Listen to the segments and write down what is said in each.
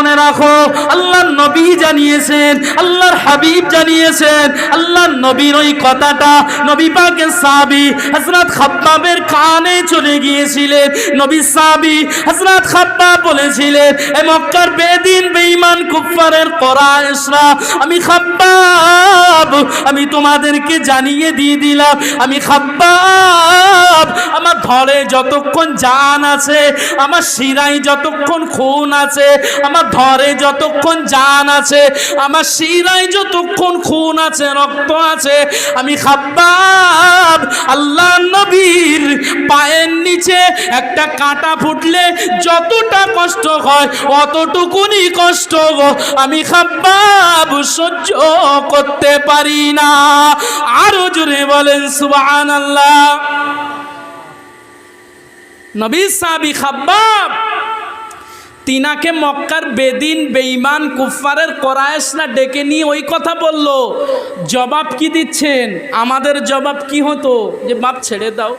মনে রাখো, আল্লাহর নবী জানিয়েছেন, আল্লাহর হাবিব জানিয়েছেন, আল্লাহর নবীর ওই কথাটা নবী পাকের সাবি হজরত খাব্বাবের কানে চলে গিয়েছিলেন। নবী সাবি হজরত খাব্বাব বলেছিলেন, এ মক্কার বেদিন বেঈমান কুফারের কোরাইশরা আমি খাব্বাব আমি তোমাদেরকে জানিয়ে দিয়ে দিলাম। আমি খাব্বাব, আমার ধরে যতক্ষণ জান আছে, আমার শিরাই যতক্ষণ খুন আছে, আমার ধরে যতক্ষণ জান আছে, আমার শিরাই যতক্ষণ খুন আছে, রক্ত আছে, আমি খাব্বাব আল্লাহ নবীর পায়ের নিচে একটা কাঁটা ফুটলে যতটা কষ্ট হয় অতটুকুনি কষ্ট গো। আমি খাব্বাব সহ্য করতে পারি না। আরও জোরে বলেন, সুবহানাল্লাহ। নবী সাবি খাব্বাব তিনাকে মক্কার বেদিন বেঈমান কুফারের করায়েশরা ডেকে নিয়ে ওই কথা বলল, জবাব কি দিচ্ছেন? আমাদের জবাব কি হতো? যে বাপ ছেড়ে দাও।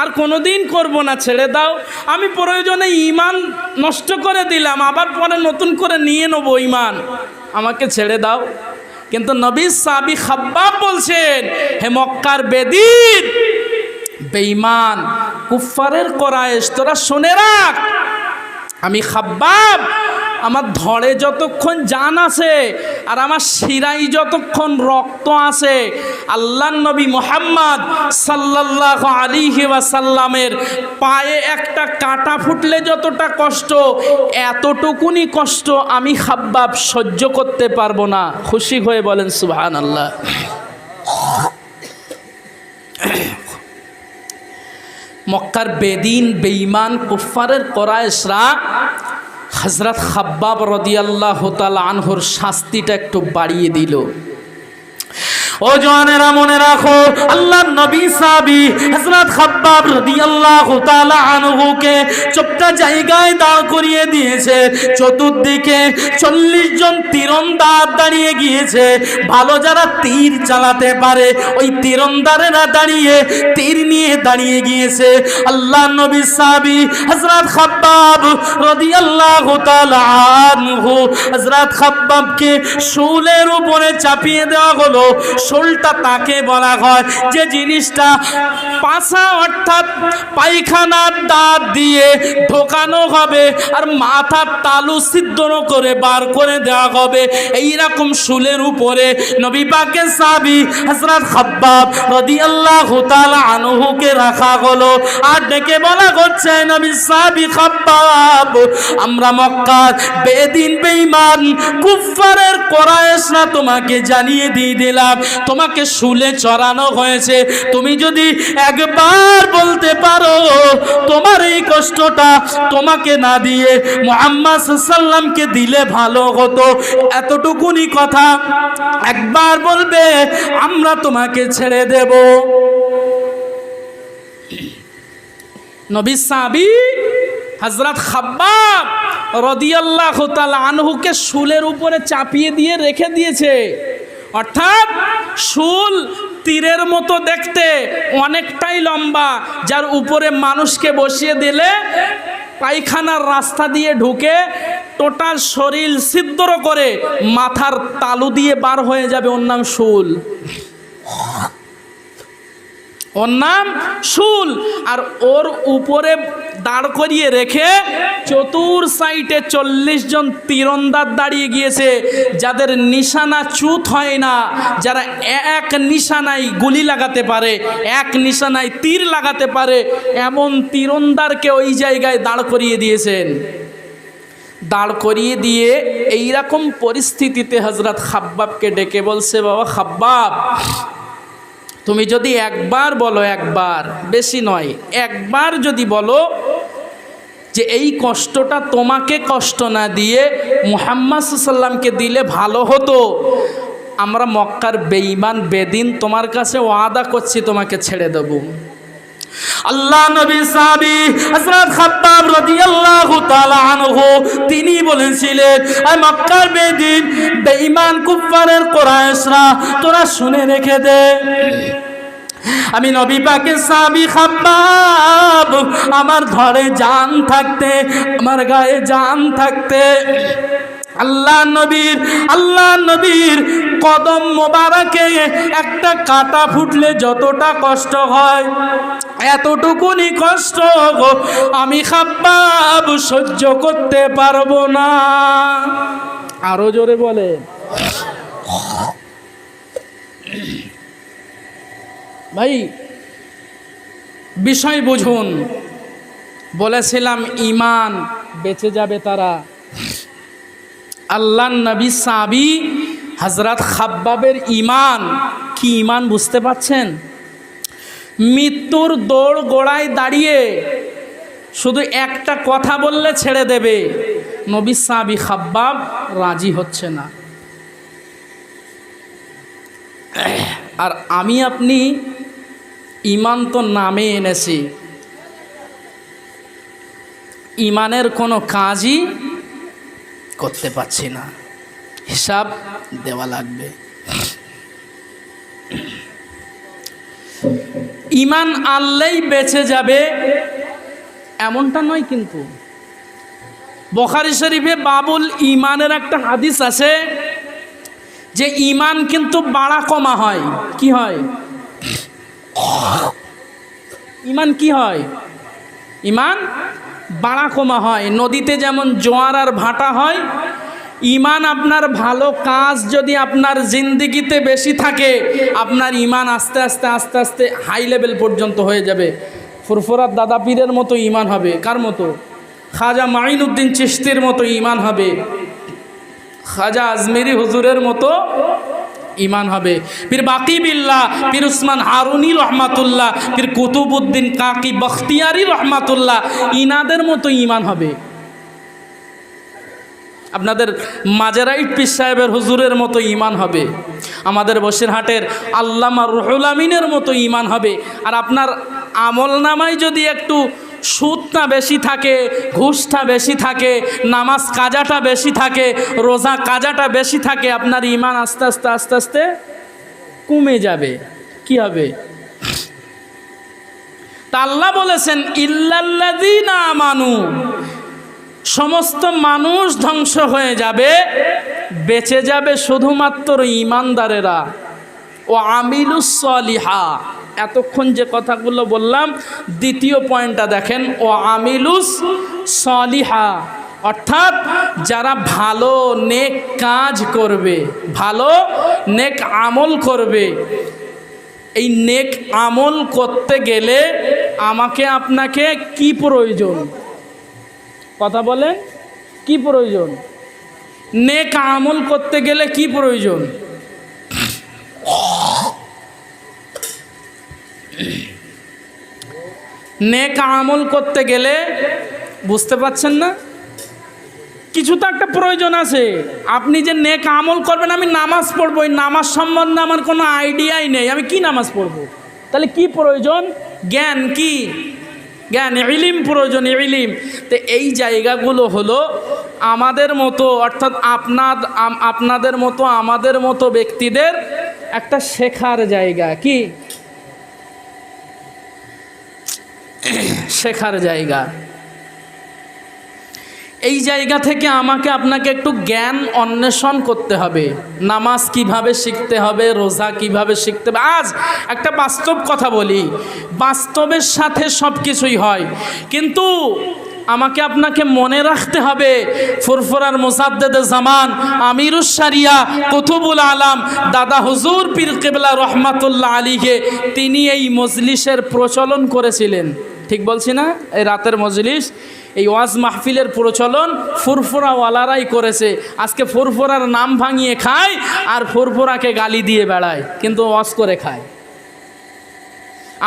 আর কোনো দিন করব না, ছেড়ে দাও। আমি প্রয়োজনে ইমান নষ্ট করে দিলাম, আবার পরে নতুন করে নিয়ে নেব ইমান আমাকে ছেড়ে দাও। কিন্তু নবী সাবি খাব্বাব বলছেন, হে মক্কার বেদিন, বেঈমান কুফারের করায়েশ, তোরা শুনে রাখ, আমি খাব্বাব আমার ধরে যতক্ষণ জান আছে আর আমার শিরাই যতক্ষণ রক্ত আছে আল্লাহ নবী মোহাম্মদ সাল্লাহ আলিহি ওয়াসাল্লামের পায়ে একটা কাঁটা ফুটলে যতটা কষ্ট, এতটুকুনি কষ্ট আমি হাব্বাব সহ্য করতে পারব না। খুশি হয়ে বলেন সুবহান আল্লাহ মক্কার বেদিন, বেঈমান কুফারের করায়েশরা হজরত খাব্বাব রদিয়াল্লাহ তাল আনহর শাস্তিটা একটু বাড়িয়ে দিল। ও জওয়ানেরা, মনে রাখো, আল্লাহর নবী সাহাবী হযরত খাব্বাব রাদিয়াল্লাহু তাআলা আনহুকে চোপটা জায়গায় দাঁড় করিয়ে দিয়েছে। চতুর্দিকে 40 জন তীরন্দাজ দাঁড়িয়ে গিয়েছে। ভালো যারা তীর চালাতে পারে, ওই তীরন্দারেরা দাঁড়িয়ে তীর নিয়ে দাঁড়িয়ে গিয়েছে। আল্লাহর নবী সাহাবী হযরত খাব্বাব রাদিয়াল্লাহু তাআলা আনহু হযরত খাব্বাবকে শুলের উপরে চাপিয়ে দেওয়া হলো। শোলটা তাকে বলা হয়। যে জিনিসটা পাশা অর্থাৎ পায়খানার দাঁত দিয়ে ঢোকানো হবে আর মাথার তালু সিদ্ধ করে বার করে দেওয়া হবে। এই রকম শুলের উপরে নবী পাকের সাবি হযরত খাব্বাব রাদিয়াল্লাহু তাআলা আনহুকে রাখা হলো। আর ডেকে বলা হচ্ছে নবী সাবি খাব্বাব, আমরা মক্কার বেদিন বেঈমান কুফারের কোরাইশরা তোমাকে জানিয়ে দিয়ে দিলাম। তোমাকে শুলে চড়ানো হয়েছে। তুমি যদি একবার বলতে পারো, তোমার এই কষ্টটা তোমাকে না দিয়ে মোহাম্মদ সাল্লামকে দিলে ভালো হতো। এতটুকুনি কথা একবার বলবে, আমরা তোমাকে ছেড়ে দেব। নবী সাবি হজরত খাব্বাব রদিয়াল্লাহ তাআলা আনহুকে শুলের উপরে চাপিয়ে দিয়ে রেখে দিয়েছে। অর্থাৎ শুল তীরের মতো দেখতে অনেকটাই লম্বা, যার উপরে মানুষকে বসিয়ে দিলে পায়খানার রাস্তা দিয়ে ঢুকে টোটাল শরীর ছিদ্র করে মাথার তালু দিয়ে বার হয়ে যাবে। ওর নাম শুল। ওর নাম শুল। আর ওর উপরে দাঁড় করিয়ে রেখে চতুর সাইডে চল্লিশ জন তীরন্দাজ দাঁড়িয়ে গিয়েছে, যাদের নিশানা চুত হয় না। যারা এক নিশানায় গুলি লাগাতে পারে, এক নিশানায় তীর লাগাতে পারে, এমন তীরন্দারকে ওই জায়গায় দাঁড় করিয়ে দিয়েছেন। দাঁড় করিয়ে দিয়ে এই রকম পরিস্থিতিতে হজরত খাব্বাবকে ডেকে বলছে, বাবা খাব্বাব, তুমি যদি একবার বলো, একবার, বেশি নয়, একবার যদি বলো যে এই কষ্টটা তোমাকে কষ্ট না দিয়ে মুহাম্মদ সাল্লামকে দিলে ভালো হতো। আমরা মক্কার বেঈমান, বেদিন, তোমার কাছে ওয়াদা করছি, তোমাকে ছেড়ে দেবো। আল্লাহ নবী সাহাবী হযরত খাব্বাব রাদিয়াল্লাহু তাআলা আনহু, তিনি বলেছিলেন আই মক্কার বেদিন, বেঈমান কুফারের কুরাইশরা তোরা শুনে রেখে দে। আমি নবী পাকে সাবি খাব্বাব। আমার ঘরে জান থাকতে, আমার গায়ে জান থাকতে। আল্লাহ নবীর আল্লাহ নবীর কদম মোবারকে একটা কাটা ফুটলে যতটা কষ্ট হয়, এতটুকুনি কষ্ট আমি খাব্বাব সহ্য করতে পারব না। আরও জোরে বলে ভাই, বিষয় বুঝুন। বলেছিলাম ইমান বেঁচে যাবে তারা। আল্লাহ নবী সাবি হজরত খাব্বাবের ইমান কি ইমান বুঝতে পাচ্ছেন মৃত্যুর দৌড় গোড়ায় দাঁড়িয়ে শুধু একটা কথা বললে ছেড়ে দেবে, নবী সাবি খাব্বাব রাজি হচ্ছে না। আর আমি আপনি ইমান তো নামে এনেছি। ইমানের কোনো কাজই করতে পারছি না। হিসাব দেওয়া লাগবে। ইমান আনলেই বেঁচে যাবে, এমনটা নয় কিন্তু। বখারি শরীফে বাবুল ইমানের একটা হাদিস আছে যে ইমান কিন্তু বাড়া কমা হয়। কি হয়? ইমান কি হয়? ইমান বাড়া কমা হয়। নদীতে যেমন জোয়ার আর ভাটা হয়, ইমান আপনার ভালো কাজ যদি আপনার জিন্দিগিতে বেশি থাকে, আপনার ইমান আস্তে আস্তে আস্তে আস্তে হাই লেভেল পর্যন্ত হয়ে যাবে। ফুরফুরার দাদা পীরের মতো ইমান হবে। কার মতো? খাজা মাইনুদ্দিন চিস্তির মতো ইমান হবে। খাজা আজমেরি হুজুরের মতো ইমান হবে। পীর বাকি বিল্লাহ পীর উসমান হারুনি রহমাতুল্লাহ, পীর কুতুবুদ্দিন কাকি বখতিয়ারি রহমাতুল্লাহ, ইনাদের মতো ইমান হবে। আপনাদের মাজারাইট পীর সাহেবের হুজুরের মতো ইমান হবে। আমাদের বসিরহাটের আল্লামা রুহুল আমিনের মতো ইমান হবে। আর আপনার আমল নামায় যদি একটু সুদটা বেশি থাকে, ঘুষটা বেশি থাকে, নামাজ কাজাটা বেশি থাকে, রোজা কাজাটা বেশি থাকে, আপনার ইমান আস্তে আস্তে আস্তে আস্তে কমে যাবে। কি হবে? তা আল্লাহ বলেছেন, ইল্লাল্লাযীনা আমানু। সমস্ত মানুষ ধ্বংস হয়ে যাবে, বেঁচে যাবে শুধুমাত্র ইমানদারেরা ও আমিলুস সলিহা। এতক্ষণ যে কথাগুলো বললাম, দ্বিতীয় পয়েন্টটা দেখেন, ও আমিলুস সলিহা। অর্থাৎ যারা ভালো নেক কাজ করবে, ভালো নেক আমল করবে, এই নেক আমল করতে গেলে আমাকে আপনাকে কি প্রয়োজন? কথা বলেন, কি প্রয়োজন? নেক আমল করতে গেলে কি প্রয়োজন? নেক আমল করতে গেলে বুঝতে পাচ্ছেন না? কিছু তো একটা প্রয়োজন আছে। আপনি যে নেক আমল করবেন, আমি নামাজ পড়ব, এই নামাজ সম্বন্ধে আমার কোনো আইডিয়াই নেই। আমি কি নামাজ পড়ব? তাহলে কি প্রয়োজন? জ্ঞান কি? জ্ঞান, ইলিম প্রয়োজন, ইলিম। তো এই জায়গাগুলো হলো আমাদের মতো, অর্থাৎ আপনার আপনাদের মতো, আমাদের মতো ব্যক্তিদের একটা শেখার জায়গা। কি? শেখার জায়গা। এই জায়গা থেকে আমাকে আপনাকে একটু জ্ঞান অন্বেষণ করতে হবে। নামাজ কীভাবে শিখতে হবে, রোজা কীভাবে শিখতে হবে। আজ একটা বাস্তব কথা বলি, বাস্তবের সাথে সব কিছুই হয়। কিন্তু আমাকে আপনাকে মনে রাখতে হবে, ফুরফুরার মোসাদ্দেদ জামান, আমিরুস সারিয়া কুতুবুল আলাম, দাদা হুজুর পীর রহমাতুল্লাহ আলীকে তিনি এই মজলিসের প্রচলন করেছিলেন। ঠিক বলছি না? এই রাতের মজলিস, এই ওয়াজ মাহফিলের প্রচলন ফুরফুরাওয়ালারাই করেছে। আজকে ফুরফুরার নাম ভাঙিয়ে খায় আর ফুরফুরাকে গালি দিয়ে বেড়ায়, কিন্তু ওয়াজ করে খায়।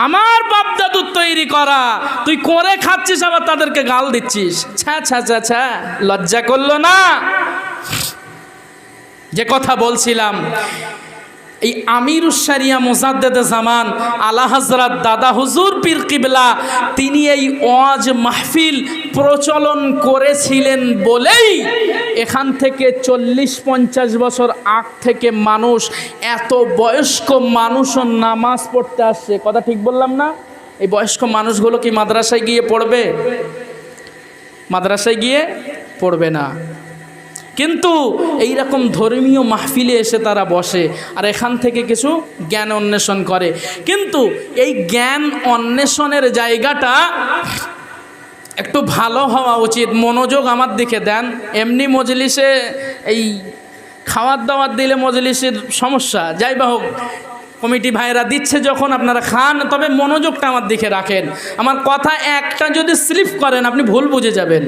আমার বাপ দাদুর তৈরি করা, তুই করে খাচ্ছিস আবার তাদেরকে গাল দিচ্ছিস। ছ্যা ছ্যা ছ্যা ছ্যা, লজ্জা করল না? যে কথা বলছিলাম এই আমিরুসারিয়া মোজাদ্দেদ জামান আলা হজরত দাদা হুজুর পীর কিবলা, তিনি এই ওয়াজ মাহফিল প্রচলন করেছিলেন বলেই এখান থেকে চল্লিশ পঞ্চাশ বছর আগ থেকে মানুষ, এত বয়স্ক মানুষও নামাজ পড়তে আসছে। কথা ঠিক বললাম না? এই বয়স্ক মানুষগুলো কি মাদ্রাসায় গিয়ে পড়বে? মাদ্রাসায় গিয়ে পড়বে না। কিন্তু এই রকম ধর্মীয় মাহফিলে এসে তারা বসে আর এখান থেকে কিছু জ্ঞান অন্বেষণ করে। কিন্তু এই জ্ঞান অন্বেষণের জায়গাটা একটু ভালো হওয়া উচিত। মনোযোগ আমার দিকে দেন। এমনি মজলিসে এই খাওয়ার দাওয়ার দিলে মজলিসের সমস্যা। যাই বা হোক, কমিটি ভাইয়েরা দিচ্ছে যখন আপনারা খান, তবে মনোযোগটা আমার দিকে রাখেন। আমার কথা একটা যদি স্লিপ করেন, আপনি ভুল বুঝে যাবেন।